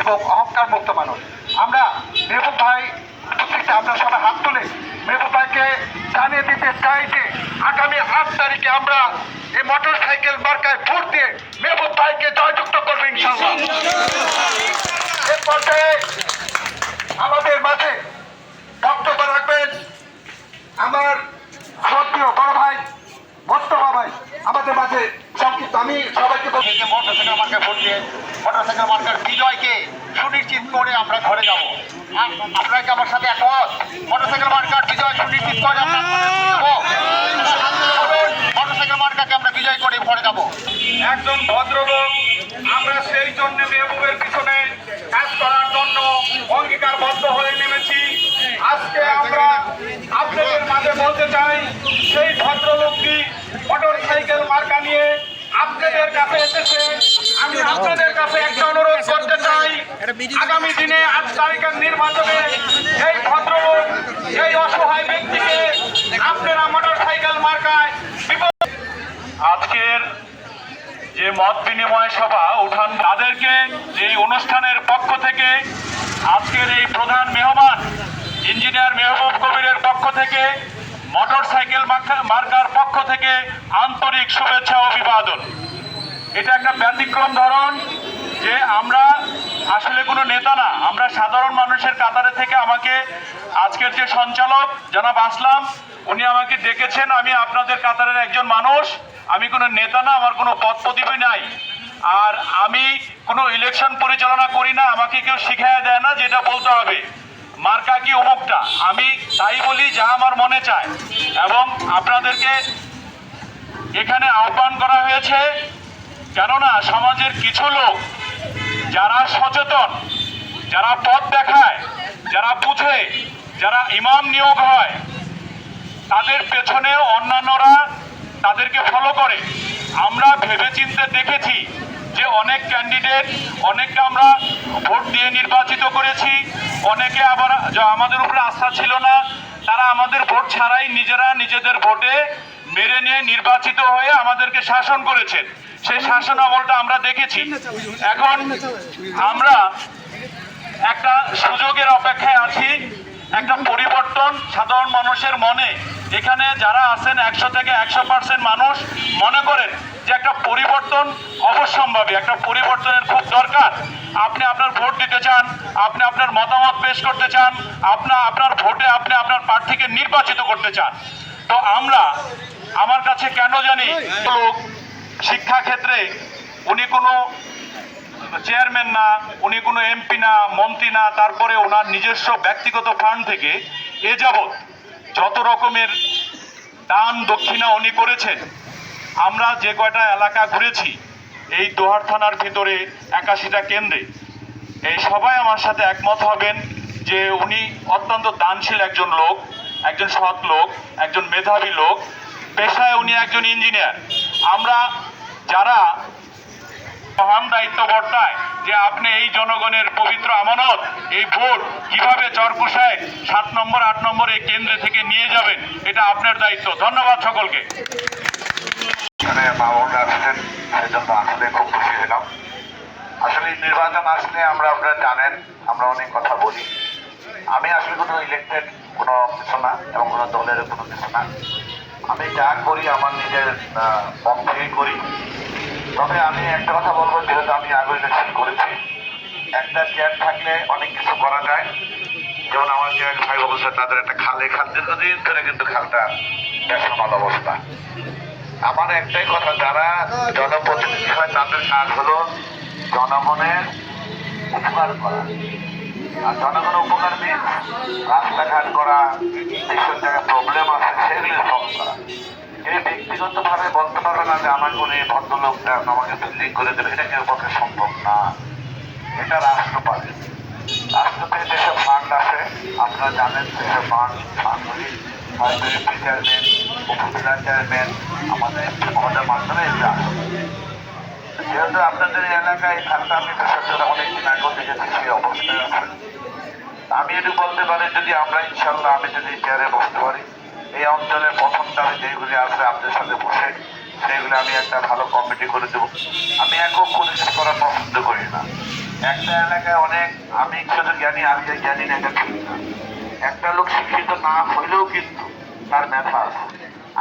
এবং অহংকার মুক্ত মানুষ। আমরা মেহবুব ভাই প্রত্যেকটা আমরা সবাই হাত তুলে মেহবুব ভাইকে জানিয়ে দিতে চাই যে, আগামী আট তারিখে আমরা এই মোটর সাইকেল মার্কায় ভোট দিয়ে মেহবুব ভাইকে জয়যুক্ত করব ইনশাল্লাহ এ পর্যায়ে আমাদের মাঝে বক্তব্য রাখবেন আমার সক্রিয় বড় ভাই মোস্তফা ভাই আমাদের মাঝে সংক্ষিপ্ত। আমি সবাইকে এই যে মোটরসাইকেল মার্কায় ভোট দিয়ে মোটরসাইকেল মার্কার বিজয়কে সুনিশ্চিত করে আমরা ঘরে যাব। আপনারা কি আমার সাথে একমত? মোটরসাইকেল মার্কার বিজয় সুনিশ্চিত করে আমরা মোটরসাইকেল মার্কাকে আমরা বিজয় করে ঘরে যাব। একজন ভদ্রলোক আমরা সেই জন্য মেহবুবের পিছনে করার জন্য অঙ্গীকারবদ্ধ হয়ে নেমেছি। আজকে আমরা আপনাদের মাঝে বলতে চাই, সেই ভদ্রলোকটি মোটর সাইকেল মার্কা নিয়ে আপনাদের কাছে এসেছে। আমি আপনাদের কাছে একটা অনুরোধ করতে চাই, আগামী দিনে আট তারিখের নির্বাচনে এই ভদ্রলোক, এই অসহায় ব্যক্তিকে আপনারা মোটর সাইকেল মার্কায় আজকের যে মত বিনিময় সভা উঠান তাদেরকে এই অনুষ্ঠানের পক্ষ থেকে, আজকের এই প্রধান মেহমান, ইঞ্জিনিয়ার মেহবুব কবিরের পক্ষ থেকে মোটর সাইকেল মার্কার পক্ষ থেকে আন্তরিক শুভেচ্ছা অভিবাদন। এটা একটা ব্যতিক্রম ধরন যে আমরা আসলে কোনো নেতা না, আমরা সাধারণ মানুষের কাতারে থেকে আমাকে আজকের যে সঞ্চালক জনাব আসলাম, উনি আমাকে ডেকেছেন, আমি আপনাদের কাতারের একজন মানুষ। আমি কোনো নেতা না, আমার কোনো পদ পদবি নাই। আর আমি কোনো ইলেকশন পরিচালনা করি না, আমাকে কেউ শিখাইয়া দেয় না যেটা বলতে হবে। মার্কা কি অমুকটা? আমি তাই বলি যা আমার মনে চায়। এবং আপনাদেরকে এখানে আহ্বান করা হয়েছে, কেননা সমাজের কিছু লোক যারা সচেতন, যারা পথ দেখায়, যারা বুঝে, যারা ইমাম নিয়োগ হয়, তাদের পেছনে অন্যান্যরা তাদেরকে ফলো করে। আমরা ভেবেচিন্তে দেখেছি যে অনেক ক্যান্ডিডেট অনেককে আমরা ভোট দিয়ে নির্বাচিত করেছি, অনেকে আবার আমাদের উপরে আস্থা ছিল না। তারা আমাদের ভোট ছাড়াই নিজেরা নিজেদের ভোটে মেরে নিয়ে নির্বাচিত হয়ে আমাদেরকে শাসন করেছেন। সেই শাসন আমলটা আমরা দেখেছি। এখন আমরা একটা সুযোগের অপেক্ষায় আছি। একটা পরিবর্তন সাধারণ মানুষের মনে। এখানে যারা আছেন একশো থেকে একশো পার্সেন্ট মানুষ মনে করেন যে একটা পরিবর্তন অবশ্যম্ভাবী, একটা পরিবর্তনের খুব দরকার। আপনি আপনার ভোট দিতে চান, আপনি আপনার মতামত পেশ করতে চান আপনার আপনার ভোটে আপনি আপনার প্রার্থীকে নির্বাচিত করতে চান। তো আমরা, আমার কাছে কেন জানি, লোক শিক্ষাক্ষেত্রে উনি কোনো চেয়ারম্যান না, উনি কোনো এমপি না, মন্ত্রী না, তারপরে ওনার নিজস্ব ব্যক্তিগত ফান্ড থেকে এ যাবৎ যত রকমের দান দক্ষিণা উনি করেছেন, আমরা যে কয়টা এলাকা ঘুরেছি, এই দোহার থানার ভিতরে একাশিটা কেন্দ্রে, এই সবাই আমার সাথে একমত হবেন যে উনি অত্যন্ত দানশীল একজন লোক, একজন সৎ লোক, একজন মেধাবী লোক, পেশায় উনি একজন ইঞ্জিনিয়ার আমরা যারা মহান দায়িত্ব বর্তায় যে আপনি এই জনগণের পবিত্র আমানত এই ভোট কীভাবে চরকুশায় সাত নম্বর আট নম্বর এই কেন্দ্রে থেকে নিয়ে যাবেন এটা আপনার দায়িত্ব। ধন্যবাদ সকলকে। সেজন্য আসলে খুব খুশি হলাম। আসলে নির্বাচন আসলে আমরা আপনারা জানেন আমরা অনেক কথা বলি। আমি আসলে কোনো ইলেক্টেড কোনো কিছু না এবং কোনো দলের কোনো কিছু না। আমি যা করি আমার নিজের আহ, করি। তবে আমি একটা কথা বলব, যেহেতু আমি আগে ইলেকশন করেছি। একটা চেয়ার থাকলে অনেক কিছু করা যায়। যেমন আমার এক ভাই অবস্থা তাদের একটা খালে খাল, দীর্ঘদিন ধরে কিন্তু খালটা বেসমাল অবস্থা। আমার একটাই কথা, যারা জনপ্রতিনিধি হয়, তাদের কাজ হলো জনগণের উপকার করা। আর জনগণের উপকার দিয়ে রাস্তাঘাট করা যেসব জায়গায় প্রবলেম আছে, সেগুলো সলভ করা। এই ব্যক্তিগতভাবে বলতে পারবে না যে আমার কোনো এই ভদ্রলোকটা আমাকে বিল্ডিং করে দেবে। এটা কেউ পক্ষে সম্ভব না। এটা রাষ্ট্র পারে রাষ্ট্রপতি যেসব ফান্ড আছে, আপনারা জানেন সেসব ফান্ড ফান্ডগুলি হয়তো চেয়ারম্যান উপজেলা চেয়ারম্যান আমাদের এমপি মাধ্যমে এটা। যেহেতু আপনাদের এলাকায় খালটা আমি বিশেষ অনেকদিন আগেও দেখেছি সেই অবস্থায় আছে আমি এটু বলতে পারি, যদি আমরা ইনশাল্লাহ আমি যদি চেয়ারে বসতে পারি এই অঞ্চলের প্রথম যেগুলি আছে আপনাদের সাথে বসে, সেগুলো আমি একটা ভালো কমিটি করে দেবো। আমি একক পরিষ্কার করা পছন্দ করি না। একটা এলাকায় অনেক আমি শুধু জ্ঞানী, আমি জ্ঞানী না, এটা ঠিক না। একটা লোক শিক্ষিত না হইলেও কিন্তু তার মেধা আছে।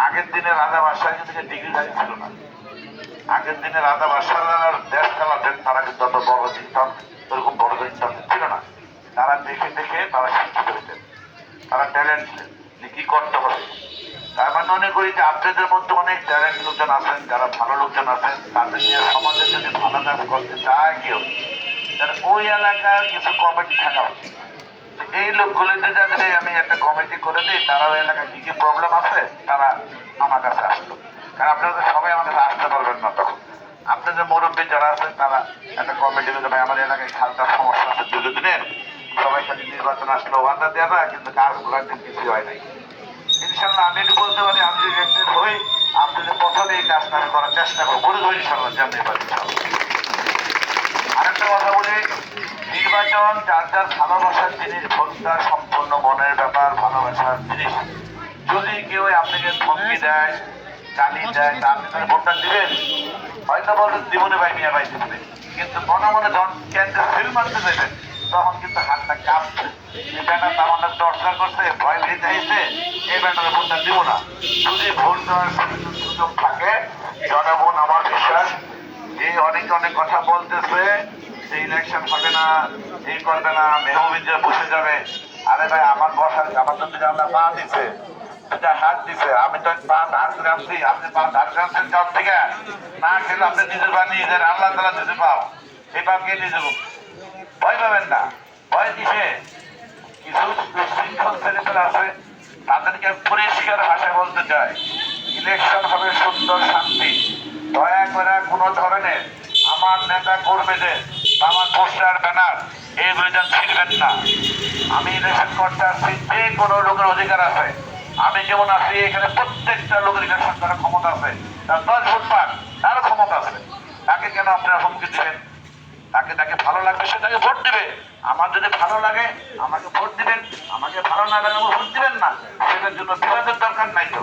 আগের দিনে রাজা বাদশাহ কিন্তু ডিগ্রি ছিল না। আগের দিনে রাজা বাদশাহ দেশ চালাতেন তারা কিন্তু অত বড় চিন্তন এরকম বড় চিন্তন ছিল না। তারা দেখে দেখে তারা শিক্ষিত হতেন। তারা ট্যালেন্ট যে কি করতে হবে? তার মানে মনে করি যে আপনাদের মধ্যে অনেক ট্যালেন্ট লোকজন আছেন, যারা ভালো লোকজন আছেন, তাদের নিয়ে সমাজে যদি ভালো কাজ করতে চায় কেউ, তাহলে ওই এলাকার কিছু কমিটি থাকা উচিত। এই লোকগুলিতে যাতে আমি একটা কমিটি করে দিই তারা ওই এলাকায় কি কি প্রবলেম আছে, তারা আমার কাছে আসতো কারণ আপনারা তো সবাই আমার কাছে আসতে পারবেন না তখন। আপনাদের মুরব্বী যারা আছেন তারা একটা কমিটি ভাই, আমার এলাকায় খালটার সমস্যা আছে, দুটো দিনের। সবাই খালি নির্বাচন আসলো ওয়াদা দেওয়া কিন্তু কাজগুলো একদম কিছুই হয় নাই। ইনশাল্লাহ আমি একটু বলতে পারি আমি যদি এক্সের হই আপনাদের প্রথমে এই কাজটা আমি করার চেষ্টা করব। বলে দেবো ইনশাল্লাহ জানতে পারি আরেকটা কথা বলি নির্বাচন যার যার ভালোবাসার জিনিস ভোটটা সম্পূর্ণ মনের ব্যাপার ভালোবাসার জিনিস। যদি কেউ আপনাকে ধমকি দেয় গালি দেয় তা আপনি তাহলে ভোটটা দিবেন হয়তো বলেন জীবনে ভাই মিয়া ভাই দিবেন কিন্তু মনে মনে যখন কেন্দ্রে ফিল মারতে দেবেন তখন কিন্তু হাতটা কাঁপছে, এই ব্যানারটা আমাদের দরকার করছে, ভয় ভেঙে চাইছে এই ব্যানারে ভোটটা দিব না। যদি ভোট দেওয়ার সুযোগ থাকে, জনগণ আমার বিশ্বাস যে অনেক অনেক কথা বলতেছে, যে ইলেকশন হবে না এই করবে না মেহবিদ্যা বসে যাবে। আরে ভাই, আমার বসার আমার তো আমরা পা দিছে দুটা হাত দিছে। আমি তো পা ধার রাখছি আপনি পা ধার কার থেকে। না খেলে আপনি নিজের পা নিজের আল্লাহ তালা নিজে পাও। এই পা কে নিজে ভয় পাবেন না। ভয় দিছে কিছু শৃঙ্খল ছেলেপেলে আছে, তাদেরকে পরিষ্কার ভাষায় বলতে চাই ইলেকশন হবে সুন্দর শান্তি। দয়া করে কোনো ধরনের আমার নেতা কর্মীদের, আমার পোস্টার, ব্যানার, এই বইজন ছিটবেন না। আমি ইলেকশন করতে আসছি যে কোনো লোকের অধিকার আছে। আমি যেমন আছি, এখানে প্রত্যেকটা লোকের ইলেকশন করার ক্ষমতা আছে। তার দশ ভোট পাক তারও ক্ষমতা আছে। তাকে কেন আপনারা হুমকি দিবেন? তাকে তাকে ভালো লাগবে, সে তাকে ভোট দিবে। আমার যদি ভালো লাগে, আমাকে ভোট দিবেন। আমাকে ভালো না লাগে, আমাকে ভোট দিবেন না। সেটার জন্য বিবাদের দরকার নাই তো।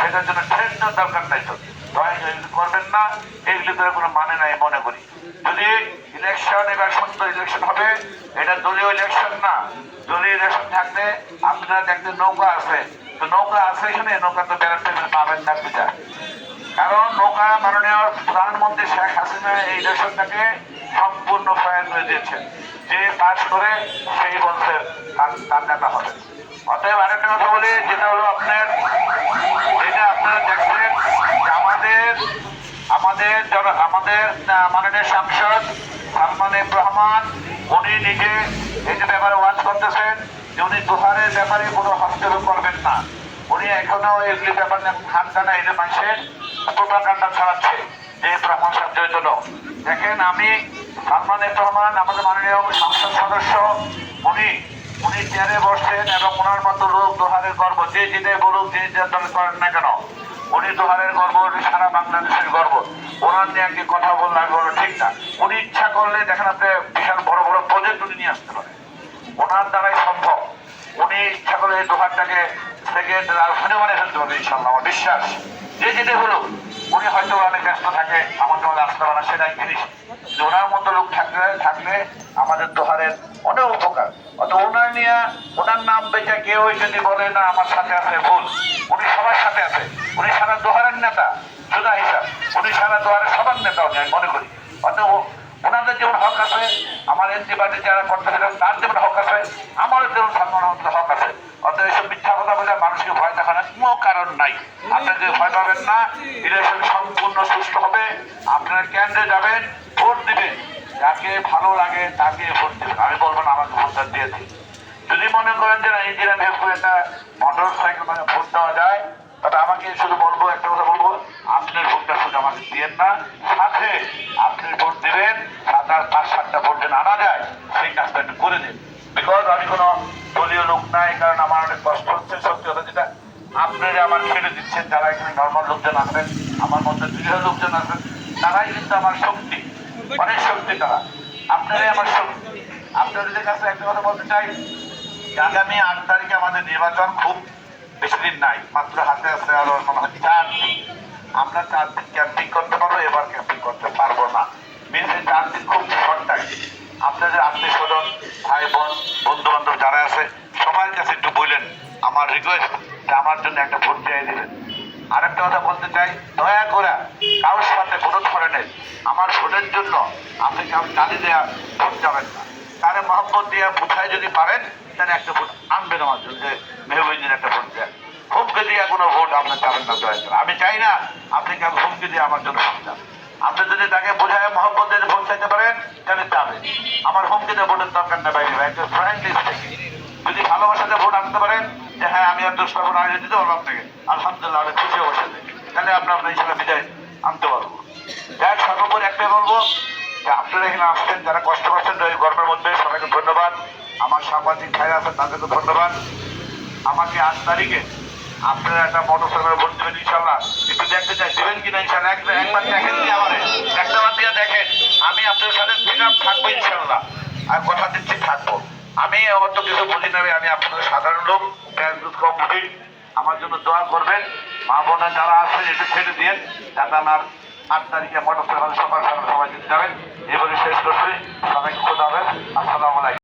সেটার জন্য ট্রেন দরকার নাই তো। দয়া করবেন না। এগুলি করে কোনো মানে নাই, মনে করি। যদি ইলেকশন এবার সুন্দর ইলেকশন হবে, এটা দলীয় ইলেকশন না। দলীয় ইলেকশন থাকলে আপনারা দেখতে নৌকা আছে। তো নৌকা আছে এখানে নৌকা তো বেড়াতে পাবেন না পূজা কারণ নৌকা মাননীয় প্রধানমন্ত্রী শেখ হাসিনা এই দেশটাকে সম্পূর্ণ প্রয়াস করে দিয়েছেন। যে পাস করে সেই বলছে তার- নেতা হবে। অতএব আরেকটা কথা বলি, যেটা হলো আপনার, যেটা আপনারা দেখছেন যে আমাদের আমাদের আমাদের মাননীয় সাংসদ সালমান রহমান, উনি নিজে এই যে ব্যাপারে ওয়াজ করতেছেন যে উনি দোহারের ব্যাপারে কোনো হস্তক্ষেপ করবেন না। উনি এখনও এগুলি ব্যাপার টানা এনে মানুষের প্রোপাকাণ্ডা ছড়াচ্ছে যে ব্রাহ্মণ সাহায্য জন্য। দেখেন, আমি সালমান রহমান, আমাদের মাননীয় সংসদ সদস্য, উনি উনি চেয়ারে বসছেন এবং ওনার মতো লোক দোহারের গর্ব, যে জিতে বলুক, যে যে করেন না কেন, উনি দোহারের গর্ব সারা বাংলাদেশের গর্ব। ওনার নিয়ে একটি কথা বললে আমি ঠিক না। উনি ইচ্ছা করলে, দেখেন আপনি বিশাল বড় বড় প্রজেক্ট উনি নিয়ে আসতে পারেন। ওনার দ্বারাই সম্ভব। উনি ইচ্ছা করে এই দোকানটাকে সেকেন্ড রাজধানী মানে ফেলতে পারবে ইনশাল্লাহ আমার বিশ্বাস। যে যেটা হলো উনি হয়তো অনেক ব্যস্ত থাকে আমাদের মধ্যে আসতে পারে সেটাই জিনিস ওনার মতো লোক থাকলে থাকলে আমাদের দোহারের অনেক উপকার। অত ওনার নিয়ে, ওনার নাম বেচে কেউ যদি বলে, না, আমার সাথে আছে, ভুল। উনি সবার সাথে আছে। উনি সারা দোহারের নেতা, সুদা হিসাব। উনি সারা দোহারের সবার নেতা উনি আমি মনে করি। অত ওনাদের যেমন হক আছে, আমার এনজি পার্টি যারা করতেছিলেন তার যেমন হক আছে, আমারও যেমন সালমান আহমদের হক আছে অতএব এইসব মিথ্যা কথা বলে মানুষকে ভয় দেখানোর কোনো কারণ নাই। আপনাদের ভয় পাবেন না ইলেকশন সম্পূর্ণ সুস্থ হবে। আপনারা কেন্দ্রে যাবেন, ভোট দিবেন। যাকে ভালো লাগে তাকে ভোট দেবেন। আমি বলব না, আমাকে ভোটটা দিয়ে দিন যদি মনে করেন যে না ইন্দিরা ভেব একটা মোটর সাইকেল মানে ভোট দেওয়া যায়, তবে আমাকে শুধু বলব, একটা কথা বলব আপনার ভোটটা শুধু আমাকে দিয়েন না, সাথে আপনি ভোট দিবেন, সাত আট পাঁচ সাতটা ভোট যেন আনা যায়, সেই কাজটা করে দিন। বিকজ আমি কোনো দলীয় লোক নাই কারণ আমার অনেক কষ্ট হচ্ছে সত্যি কথা যেটা আপনারা আমার ছেড়ে দিচ্ছেন যারা নর্মাল লোকজন আছেন আমার মধ্যে দৃঢ় লোকজন আছেন তারাই কিন্তু আমার শক্তি। অনেক শক্তি তারা। আপনারাই আমার শক্তি। আপনাদের কাছে একটা কথা বলতে চাই। আগামী আট তারিখে আমাদের নির্বাচন খুব বেশি দিন নাই, মাত্র হাতে আছে আরও মনে হয় চার দিন। আমরা চার দিন ক্যাম্পিং করতে পারব, এবার ক্যাম্পিং করতে পারব না। মিনস চার দিন খুব শর্ট টাইম আপনাদের আত্মীয় স্বজন, ভাই, বোন বন্ধু বান্ধব যারা আছে, সবার কাছে একটু বললেন আমার রিকোয়েস্ট যে আমার জন্য একটা ভোট কথা বলতে চাই, দয়া করে কারোর সাথে কোনো ধরনের আমার ভোটের জন্য আপনি কারও গালি দেওয়া ভোট যাবেন না। তারে মহব্বত দিয়ে বুঝায় যদি পারেন, তাহলে একটা ভোট আনবেন আমার জন্য, যে মেহবুদ্দিন একটা ভোট দেন হুমকে দিয়ে কোনো ভোট আপনি যাবেন না, দয়া করে। আমি চাই না আপনি কেন হুমকে দিয়ে আমার জন্য ভোট যান আপনি যদি তাকে বোঝায় দিয়ে ভোট চাইতে পারেন, তাহলে যাবেন আমার দিয়ে ভোটের দরকার না বাইরে একটা ফ্রেন্ডলি থেকে যদি ভালোবাসাতে ভোট আনতে পারেন, যে হ্যাঁ আমি আর দোষ পাবো না আমি দিতে পারব আপনাকে আলহামদুলিল্লাহ, আমি খুশি অবশ্যই তাহলে আমরা আপনার হিসেবে বিদায় আনতে পারব। যাই সর্বোপরি একটাই বলব যে আপনারা এখানে আসছেন, যারা কষ্ট করছেন ওই গর্বের মধ্যে সবাইকে ধন্যবাদ। আমার সাংবাদিক ভাইরা আছেন তাদেরকে ধন্যবাদ। আমাকে আট তারিখে আপনারা একটা মোটর সাইকেল ভোট দেবেন ইনশাল্লাহ একটু দেখতে চাই, দেবেন কিনা ইনশাল্লাহ একটা একবার দেখেন কি আমার। একটা বার দিয়ে দেখেন। আমি আপনাদের সাথে থেকে থাকব ইনশাল্লাহ আর কথা দিচ্ছি, থাকব। আমি অত কিছু বুঝি না আমি আপনাদের সাধারণ লোক বুঝি আমার জন্য দোয়া করবেন। মা বোনা যারা আছেন, একটু ছেড়ে দিয়ে যাতে আমার আট তারিখে মোটর সাইকেল সবার সামনে সবাই যাবেন। এবারে শেষ করছি। সবাইকে খোদা হবে